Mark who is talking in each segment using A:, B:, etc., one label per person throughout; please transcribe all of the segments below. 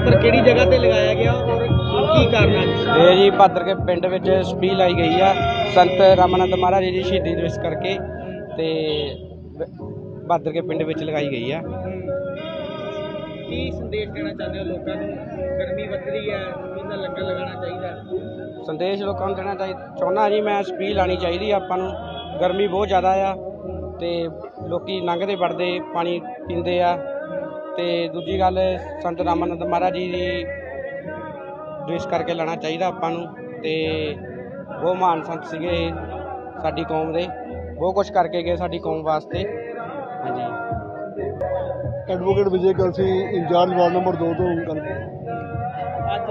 A: ਉੱਪਰ ਕਿਹੜੀ ਜਗ੍ਹਾ ਤੇ ਲਗਾਇਆ ਗਿਆ ਔਰ ਕੀ ਕਾਰਨ ਹੈ? ਜੀ?
B: ਇਹ ਜੀ ਭਾਦਰ ਕੇ ਪਿੰਡ ਵਿੱਚ ਸਪੀਲ ਲਾਈ ਗਈ ਆ। ਸੰਤ ਰਾਮਾਨੰਦ ਮਹਾਰਾਜ ਜੀ ਦੀ ਸ਼ਹੀਦੀ ਦਿਵਸ ਕਰਕੇ ਤੇ ਭਾਦਰ ਕੇ ਪਿੰਡ ਵਿੱਚ ਲਗਾਈ ਗਈ ਆ।
A: ਕੀ ਸੰਦੇਸ਼ ਦੇਣਾ ਚਾਹੁੰਦੇ ਹੋ ਲੋਕਾਂ ਨੂੰ? ਗਰਮੀ ਵੱਧ ਰਹੀ ਹੈ ਇਹਦਾ ਲੰਗਰ ਲਗਾਉਣਾ ਚਾਹੀਦਾ।
B: ਸੰਦੇਸ਼ ਲੋਕਾਂ ਨੂੰ ਦੇਣਾ ਚਾਹੀ ਚਾਹੁੰਦਾ ਜੀ ਮੈਂ ਸਪੀਲ ਲਾਣੀ ਚਾਹੀਦੀ ਆ ਆਪਾਂ ਨੂੰ। ਗਰਮੀ ਬਹੁਤ ਜ਼ਿਆਦਾ ਆ ਤੇ ਲੋਕੀ ਲੰਘਦੇ ਵੜਦੇ ਪਾਣੀ ਪੀਂਦੇ ਆ। ਤੇ ਦੂਜੀ ਗੱਲ ਸੰਤ ਰਾਮਾਨੰਦ ਮਹਾਰਾਜ ਜੀ ਦੀ ਦਿਵਸ ਕਰਕੇ ਲਾਣਾ ਚਾਹੀਦਾ ਆਪਾਂ ਨੂੰ ਤੇ ਉਹ ਮਹਾਨ ਸੰਤ ਸੀਗੇ ਸਾਡੀ ਕੌਮ ਦੇ। ਬਹੁਤ ਕੁਝ ਕਰਕੇ ਗਏ ਸਾਡੀ ਕੌਮ ਵਾਸਤੇ। ਹਾਂਜੀ।
C: Advocate Vijay Kalsi incharge ward number 2 ਤੋਂ ਗੱਲ
A: ਅੱਜ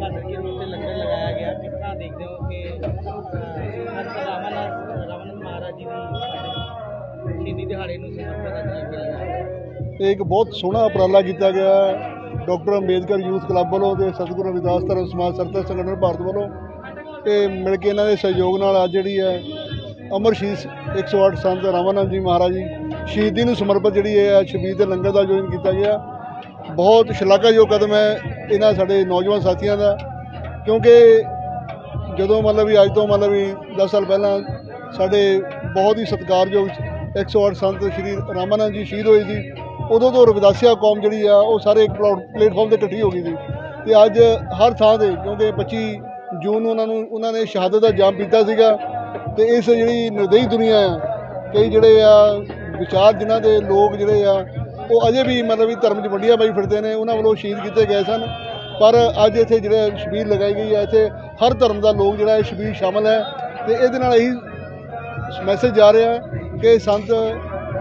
A: ਬਾਦਰ ਕੇ ਰੋਡ ਤੇ ਲੰਗਰ ਲਗਾਇਆ ਗਿਆ। ਕਿਸ ਤਰ੍ਹਾਂ ਦੇਖਦੇ ਹੋ ਕਿ ਸੰਤ ਰਾਮਾਨੰਦ ਰਾਮਾਨੰਦ ਮਹਾਰਾਜ ਜੀ ਦੀ ਸ਼ਹੀਦੀ ਦਿਹਾੜੇ ਨੂੰ ਸਮਰਪਿਤ ਅੱਜ ਲੰਗਰ ਲਗਾਇਆ
C: ਇਹ ਇੱਕ ਬਹੁਤ ਸੋਹਣਾ ਉਪਰਾਲਾ ਕੀਤਾ ਗਿਆ ਡਾਕਟਰ ਅੰਬੇਦਕਰ ਯੂਥ ਕਲੱਬ ਵੱਲੋਂ ਤੇ ਸਤਿਗੁਰੂ ਰਵਿਦਾਸ ਧਰਮ ਸਮਾਜ ਸਰਤਾ ਸੰਗਠਨ ਭਾਰਤ ਵੱਲੋਂ ਤੇ ਮਿਲ ਕੇ ਇਹਨਾਂ ਦੇ ਸਹਿਯੋਗ ਨਾਲ ਅੱਜ ਜਿਹੜੀ ਹੈ ਅਮਰ ਸ਼ਹੀਦ 108 ਸੰਤ ਰਾਮਾਨੰਦ ਜੀ ਮਹਾਰਾਜ ਜੀ ਸ਼ਹੀਦੀ ਨੂੰ ਸਮਰਪਿਤ ਜਿਹੜੀ ਇਹ ਹੈ ਸ਼ਬੀਰ ਦੇ ਲੰਗਰ ਦਾ ਆਯੋਜਨ ਕੀਤਾ ਗਿਆ। ਬਹੁਤ ਸ਼ਲਾਘਾਯੋਗ ਕਦਮ ਹੈ ਇਹਨਾਂ ਸਾਡੇ ਨੌਜਵਾਨ ਸਾਥੀਆਂ ਦਾ, ਕਿਉਂਕਿ ਜਦੋਂ ਮਤਲਬ ਵੀ ਅੱਜ ਤੋਂ ਮਤਲਬ ਵੀ 10 ਸਾਲ ਪਹਿਲਾਂ ਸਾਡੇ ਬਹੁਤ ਹੀ ਸਤਿਕਾਰਯੋਗ 108 ਸੰਤ ਸ਼੍ਰੀ ਰਾਮਾਨੰਦ ਜੀ ਸ਼ਹੀਦ ਹੋਏ ਸੀ ਉਦੋਂ ਤੋਂ ਰਵਿਦਾਸੀਆ ਕੌਮ ਜਿਹੜੀ ਆ, ਉਹ ਸਾਰੇ ਇੱਕ ਪਲੇਟਫਾਰਮ ਤੇ ਇਕੱਠੀ ਹੋ ਗਈ ਸੀ। ਤੇ ਅੱਜ ਹਰ ਥਾਂ ਤੇ, ਕਿਉਂਕਿ 25 ਜੂਨ ਨੂੰ ਉਹਨਾਂ ਨੂੰ, ਉਹਨਾਂ ਨੇ ਸ਼ਹਾਦਤ ਦਾ ਜਾਮ ਪੀਤਾ ਸੀਗਾ। ਤੇ ਇਸ ਜਿਹੜੀ ਨਿਰਦਈ ਦੁਨੀਆ ਆ, ਕਈ ਜਿਹੜੇ ਆ ਵਿਚਾਰ ਜਿਨ੍ਹਾਂ ਦੇ ਲੋਕ ਜਿਹੜੇ ਆ, ਉਹ ਅਜੇ ਵੀ ਮਤਲਬ ਵੀ ਧਰਮ 'ਚ ਵੰਡੀਆਂ ਬਾਈ ਫਿਰਦੇ ਨੇ, ਉਹਨਾਂ ਵੱਲੋਂ ਸ਼ਹੀਦ ਕੀਤੇ ਗਏ ਸਨ। ਪਰ ਅੱਜ ਇੱਥੇ ਜਿਹੜੇ ਸ਼ਬੀਰ ਲਗਾਈ ਗਈ ਹੈ ਇੱਥੇ ਹਰ ਧਰਮ ਦਾ ਲੋਕ ਜਿਹੜਾ ਇਹ ਸ਼ਬੀਰ ਸ਼ਾਮਲ ਹੈ। ਤੇ ਇਹਦੇ ਨਾਲ ਇਹੀ ਮੈਸੇਜ ਜਾ ਰਿਹਾ ਹੈ ਕਿ ਸੰਤ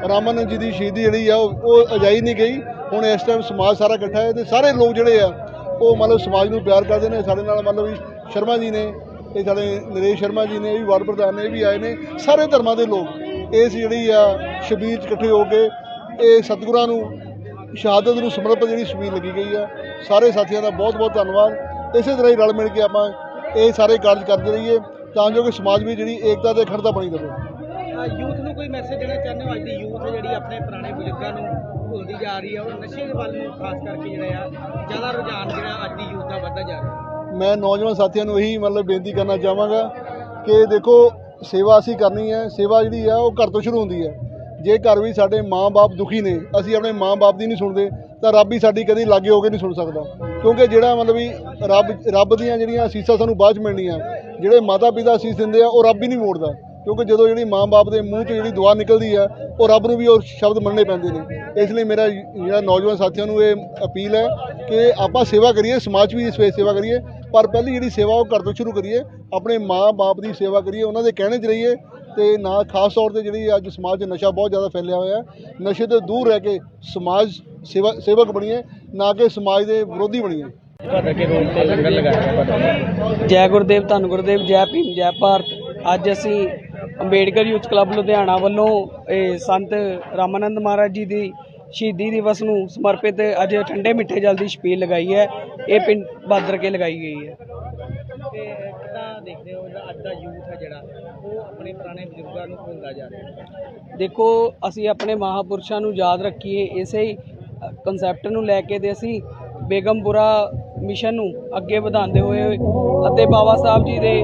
C: ਰਾਮਨ ਜੀ ਦੀ ਸ਼ਹੀਦੀ ਜਿਹੜੀ ਆ, ਉਹ ਅਜਾਈ ਨਹੀਂ ਗਈ। ਹੁਣ ਇਸ ਟਾਈਮ ਸਮਾਜ ਸਾਰਾ ਇਕੱਠਾ ਹੈ ਤੇ ਸਾਰੇ ਲੋਕ ਜਿਹੜੇ ਆ, ਉਹ ਮਤਲਬ ਸਮਾਜ ਨੂੰ ਪਿਆਰ ਕਰਦੇ ਨੇ। ਸਾਡੇ ਨਾਲ ਮਤਲਬ ਵੀ ਸ਼ਰਮਾ ਜੀ ਨੇ ਤੇ ਸਾਡੇ ਨਰੇਸ਼ ਸ਼ਰਮਾ ਜੀ ਨੇ, ਇਹ ਵੀ ਵਾਰਡ ਪ੍ਰਧਾਨ ਨੇ, ਇਹ ਵੀ ਆਏ ਨੇ। ਸਾਰੇ ਧਰਮਾਂ ਦੇ ਲੋਕ ਇਸ ਜਿਹੜੀ ਆ, ਸ਼ਬੀਰ 'ਚ ਇਕੱਠੇ ਹੋ ਕੇ ਇਹ ਸਤਿਗੁਰਾਂ ਨੂੰ, ਸ਼ਹਾਦਤ ਨੂੰ ਸਮਰਪਿਤ ਜਿਹੜੀ ਸ਼ਬੀਰ ਲੱਗੀ ਗਈ ਆ। ਸਾਰੇ ਸਾਥੀਆਂ ਦਾ ਬਹੁਤ ਬਹੁਤ ਧੰਨਵਾਦ। ਇਸੇ ਤਰ੍ਹਾਂ ਹੀ ਰਲ ਮਿਲ ਕੇ ਆਪਾਂ ਇਹ ਸਾਰੇ ਕਾਰਜ ਕਰਦੇ ਰਹੀਏ, ਤਾਂ ਜੋ ਕਿ ਸਮਾਜ ਵਿੱਚ ਜਿਹੜੀ ਏਕਤਾ ਤੇ ਅਖੰਡਤਾ ਬਣੀ ਰਹੇ।
A: ਯੂਥ ਨੂੰ ਕੋਈ ਮੈਸੇਜ ਚਾਹੁੰਦੇ ਹੋ ਅੱਜ ਦੀ ਯੂਥ ਜਿਹੜੀ ਆਪਣੇ ਪੁਰਾਣੇ ਬਜ਼ੁਰਗਾਂ ਨੂੰ ਭੁੱਲਦੀ ਜਾ ਰਹੀ ਹੈ ਔਰ ਨਸ਼ੇ ਦੇ ਵੱਲ ਨੂੰ ਖਾਸ ਕਰਕੇ ਜਿਹੜਾ ਆ, ਜ਼ਿਆਦਾ ਰੁਝਾਨ ਜਿਹੜਾ ਅੱਜ ਦੀ ਯੂਥ ਦਾ ਵੱਧਦਾ ਜਾ ਰਿਹਾ।
C: ਮੈਂ ਨੌਜਵਾਨ ਸਾਥੀਆਂ ਨੂੰ ਇਹੀ ਮਤਲਬ ਬੇਨਤੀ ਕਰਨਾ ਚਾਹਾਂਗਾ ਕਿ ਦੇਖੋ, ਸੇਵਾ ਅਸੀਂ ਕਰਨੀ ਹੈ, ਸੇਵਾ ਜਿਹੜੀ ਆ, ਉਹ ਘਰ ਤੋਂ ਸ਼ੁਰੂ ਹੁੰਦੀ ਹੈ। ਜੇ ਘਰ ਵੀ ਸਾਡੇ ਮਾਂ-ਬਾਪ ਦੁਖੀ ਨੇ, ਅਸੀਂ ਆਪਣੇ ਮਾਂ-ਬਾਪ ਦੀ ਨਹੀਂ ਸੁਣਦੇ, ਤਾਂ ਰੱਬ ਹੀ ਸਾਡੀ ਕਦੀ ਲਾਗੇ ਹੋ ਕੇ ਨਹੀਂ ਸੁਣ ਸਕਦਾ। ਕਿਉਂਕਿ ਜਿਹੜਾ ਮਤਲਬ ਵੀ ਰੱਬ ਰੱਬ ਦੀਆਂ ਜਿਹੜੀਆਂ ਅਸੀਸਾਂ ਸਾਨੂੰ ਬਾਅਦ ਚ ਮਿਲਣੀਆਂ, ਜਿਹੜੇ ਮਾਤਾ ਪਿਤਾ ਅਸੀਸ ਦਿੰਦੇ ਆ, ਉਹ ਰੱਬ ਹੀ ਨਹੀਂ ਮੋੜਦਾ। ਕਿਉਂਕਿ ਜਦੋਂ ਜਿਹੜੀ ਮਾਂ-ਬਾਪ ਦੇ ਮੂੰਹ 'ਚ ਜਿਹੜੀ ਦੁਆ ਨਿਕਲਦੀ ਆ ਉਹ ਰੱਬ ਨੂੰ ਵੀ ਉਹ ਸ਼ਬਦ ਮੰਨਣੇ ਪੈਂਦੇ ਨੇ। ਇਸ ਲਈ ਮੇਰਾ ਜਿਹੜਾ ਨੌਜਵਾਨ ਸਾਥੀਆਂ ਨੂੰ ਇਹ ਅਪੀਲ ਹੈ ਕਿ ਆਪਾਂ ਸੇਵਾ ਕਰੀਏ ਸਮਾਜ ਵੀ ਇਸ ਵੇ ਸੇਵਾ ਕਰੀਏ ਪਰ ਪਹਿਲੀ ਜਿਹੜੀ ਸੇਵਾ ਉਹ ਘਰ ਤੋਂ ਸ਼ੁਰੂ ਕਰੀਏ ਆਪਣੇ ਮਾਂ-ਬਾਪ ਦੀ ਸੇਵਾ ਕਰੀਏ ਉਹਨਾਂ ਦੇ ਕਹਿਣੇ 'ਚ ਰਹੀਏ ਤੇ ਨਾ ਖਾਸ ਤੌਰ ਤੇ ਜਿਹੜੀ ਅੱਜ ਸਮਾਜ 'ਚ ਨਸ਼ਾ ਬਹੁਤ ਜ਼ਿਆਦਾ ਫੈਲਿਆ ਹੋਇਆ ਹੈ। ਨਸ਼ੇ ਤੋਂ ਦੂਰ ਰਹਿ ਕੇ ਸਮਾਜ ਸੇਵਾ ਸੇਵਕ ਬਣੀਏ ਨਾ ਕਿ ਸਮਾਜ ਦੇ ਵਿਰੋਧੀ ਬਣੀਏ।
B: ਜੈ ਗੁਰਦੇਵ ਧੰਨ ਗੁਰਦੇਵ ਜੈ ਭੀਮ ਜੈ ਭਾਰਤ। ਅੱਜ ਅਸੀਂ ਅੰਬੇਡਕਰ ਯੂਥ ਕਲੱਬ ਲੁਧਿਆਣਾ ਵੱਲੋਂ ਇਹ ਸੰਤ ਰਾਮਾਨੰਦ ਮਹਾਰਾਜ ਜੀ ਦੀ ਸ਼ਹੀਦੀ ਦਿਵਸ ਨੂੰ ਸਮਰਪਿਤ ਅੱਜ ਠੰਡੇ ਮਿੱਠੇ ਜਲ ਦੀ ਛਪੀਲ ਲਗਾਈ ਹੈ। ਇਹ ਪਿੰਡ ਬਾਦਰ ਕੇ ਲਗਾਈ ਗਈ ਹੈ।
A: ਤੇ ਕਿੱਦਾਂ ਦੇਖਦੇ ਹੋ ਜਿਹੜਾ ਅੱਜ ਦਾ ਯੂਥ ਹੈ ਜਿਹੜਾ ਉਹ ਆਪਣੇ ਪੁਰਾਣੇ ਬਜ਼ੁਰਗਾਂ ਨੂੰ ਭੁੱਲਦਾ ਜਾ ਰਿਹਾ ਹੈ?
B: ਦੇਖੋ ਅਸੀਂ ਆਪਣੇ ਮਹਾਪੁਰਸ਼ਾਂ ਨੂੰ ਯਾਦ ਰੱਖੀਏ ਇਸੇ ਹੀ ਕਨਸੈਪਟ ਨੂੰ ਲੈ ਕੇ ਤੇ ਅਸੀਂ ਬੇਗਮਪੁਰਾ ਮਿਸ਼ਨ ਨੂੰ ਅੱਗੇ ਵਧਾਉਂਦੇ ਹੋਏ ਅਤੇ ਬਾਬਾ ਸਾਹਿਬ ਜੀ ਦੇ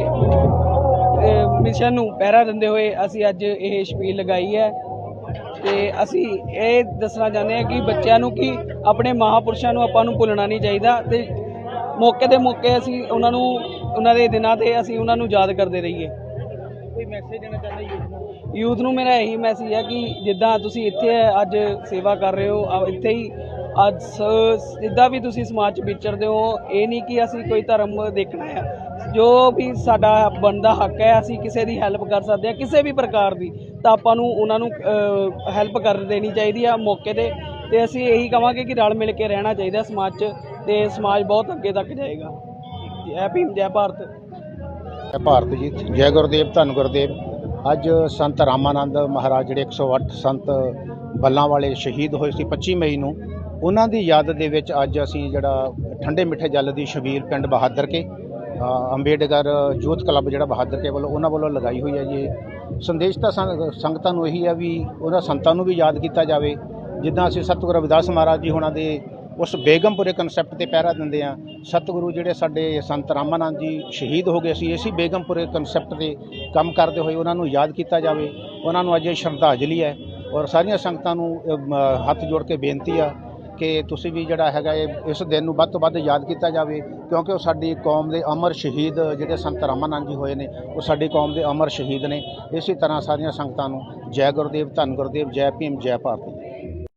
B: ਮਿਸ਼ਨ ਨੂੰ ਪਹਿਰਾ ਦਿੰਦੇ ਹੋਏ ਅਸੀਂ ਅੱਜ ਇਹ ਛਬੀਲ ਲਗਾਈ ਹੈ। ਤੇ ਅਸੀਂ ਇਹ ਦੱਸਣਾ ਚਾਹੁੰਦੇ ਹਾਂ ਕਿ ਬੱਚਿਆਂ ਨੂੰ ਕਿ ਆਪਣੇ ਮਹਾਪੁਰਸ਼ਾਂ ਨੂੰ ਆਪਾਂ ਨੂੰ ਭੁੱਲਣਾ ਨਹੀਂ ਚਾਹੀਦਾ ਤੇ ਮੌਕੇ ਦੇ ਮੌਕੇ ਅਸੀਂ ਉਹਨਾਂ ਨੂੰ ਉਹਨਾਂ ਦੇ ਦਿਨਾਂ ਤੇ ਅਸੀਂ ਉਹਨਾਂ ਨੂੰ ਯਾਦ ਕਰਦੇ ਰਹੀਏ।
A: ਕੋਈ ਮੈਸੇਜ ਦੇਣਾ ਚਾਹੁੰਦੇ ਯੂਥ ਨੂੰ?
B: ਯੂਥ ਨੂੰ ਮੇਰਾ ਇਹੀ ਮੈਸੇਜ ਹੈ ਕਿ ਜਿੱਦਾਂ ਤੁਸੀਂ ਇੱਥੇ ਅੱਜ ਸੇਵਾ ਕਰ ਰਹੇ ਹੋ ਇੱਥੇ ਹੀ ਅੱਜ ਜਿੱਦਾਂ ਵੀ ਤੁਸੀਂ ਸਮਾਜ 'ਚ ਵਿਚਰਦੇ ਹੋ ਇਹ ਨਹੀਂ ਕਿ ਅਸੀਂ ਕੋਈ ਧਰਮ ਦੇਖਣਾ ਹੈ ਜੋ ਵੀ ਸਾਡਾ ਬਣਦਾ ਹੱਕ ਹੈ, ਅਸੀਂ ਕਿਸੇ ਦੀ ਹੈਲਪ ਕਰ ਸਕਦੇ ਹਾਂ, ਕਿਸੇ ਵੀ ਪ੍ਰਕਾਰ ਦੀ, ਤਾਂ ਆਪਾਂ ਨੂੰ ਉਹਨਾਂ ਨੂੰ ਹੈਲਪ ਕਰ ਦੇਣੀ ਚਾਹੀਦੀ ਆ ਮੌਕੇ ਤੇ। ਤੇ ਅਸੀਂ ਇਹੀ ਕਵਾਂਗੇ ਕਿ ਰਲ ਮਿਲ ਕੇ ਰਹਿਣਾ ਚਾਹੀਦਾ ਸਮਾਜ 'ਚ ਤੇ ਸਮਾਜ ਬਹੁਤ ਅੱਗੇ ਤੱਕ ਜਾਏਗਾ। ਜੈ ਭੀਮ, ਜੈ ਭਾਰਤ।
D: ਜੈ ਭਾਰਤ ਜੀ, ਜੈ ਗੁਰਦੇਵ, ਧੰਨ ਗੁਰਦੇਵ। ਅੱਜ ਸੰਤ ਰਾਮਾਨੰਦ ਮਹਾਰਾਜ ਜਿਹੜੇ 108 ਸੰਤ ਬੱਲਾਂ ਵਾਲੇ ਸ਼ਹੀਦ ਹੋਏ ਸੀ 25 ਮਈ ਨੂੰ, ਉਹਨਾਂ ਦੀ ਯਾਦ ਦੇ ਵਿੱਚ ਅੱਜ ਅਸੀਂ ਜਿਹੜਾ ਠੰਡੇ ਮਿੱਠੇ ਜਲ ਦੀ ਛਬੀਲ ਪਿੰਡ ਬਹਾਦਰ ਕੇ ਅੰਬੇਡਕਰ ਯੂਥ ਕਲੱਬ ਜਿਹੜਾ ਬਹਾਦਰ ਕੇ ਵੱਲੋਂ ਉਹਨਾਂ ਵੱਲੋਂ ਲਗਾਈ ਹੋਈ ਹੈ ਜੀ। ਸੰਦੇਸ਼ ਤਾਂ ਸੰਗਤਾਂ ਨੂੰ ਇਹੀ ਹੈ ਵੀ ਉਹਨਾਂ ਸੰਤਾਂ ਨੂੰ ਵੀ ਯਾਦ ਕੀਤਾ ਜਾਵੇ। ਜਿੱਦਾਂ ਅਸੀਂ ਸਤਿਗੁਰੂ ਰਵਿਦਾਸ ਮਹਾਰਾਜ ਜੀ ਹੋਣਾ ਦੇ ਉਸ ਬੇਗਮਪੁਰੇ ਕਨਸੈਪਟ ਤੇ ਪਹਿਰਾ ਦਿੰਦੇ ਆ ਸਤਿਗੁਰੂ ਜਿਹੜੇ ਸਾਡੇ ਸੰਤ ਰਾਮਾਨੰਦ ਜੀ ਸ਼ਹੀਦ ਹੋ ਗਏ ਸੀ, ਇਸੇ ਬੇਗਮਪੁਰੇ ਕਨਸੈਪਟ ਤੇ ਕੰਮ ਕਰਦੇ ਹੋਏ ਉਹਨਾਂ ਨੂੰ ਯਾਦ ਕੀਤਾ ਜਾਵੇ। ਉਹਨਾਂ ਨੂੰ ਅੱਜ ਇਹ ਸ਼ਰਧਾਂਜਲੀ ਹੈ ਔਰ ਸਾਰੀਆਂ ਸੰਗਤਾਂ ਨੂੰ ਹੱਥ ਜੋੜ ਕੇ ਬੇਨਤੀ ਆ ਕਿ ਤੁਸੀਂ ਵੀ ਜਿਹੜਾ ਹੈਗਾ ਇਹ, ਇਸ ਦਿਨ ਨੂੰ ਵੱਧ ਤੋਂ ਵੱਧ ਯਾਦ ਕੀਤਾ ਜਾਵੇ, ਕਿਉਂਕਿ ਉਹ ਸਾਡੀ ਕੌਮ ਦੇ ਅਮਰ ਸ਼ਹੀਦ ਜਿਹੜੇ ਸੰਤ ਰਾਮਾਨੰਦ ਜੀ ਹੋਏ ਨੇ, ਉਹ ਸਾਡੀ ਕੌਮ ਦੇ ਅਮਰ ਸ਼ਹੀਦ ਨੇ। ਇਸੇ ਤਰ੍ਹਾਂ ਸਾਰੀਆਂ ਸੰਗਤਾਂ ਨੂੰ ਜੈ ਗੁਰਦੇਵ, ਧੰਨ ਗੁਰਦੇਵ, ਜੈ ਭੀਮ, ਜੈ ਭਾਰਤੀ।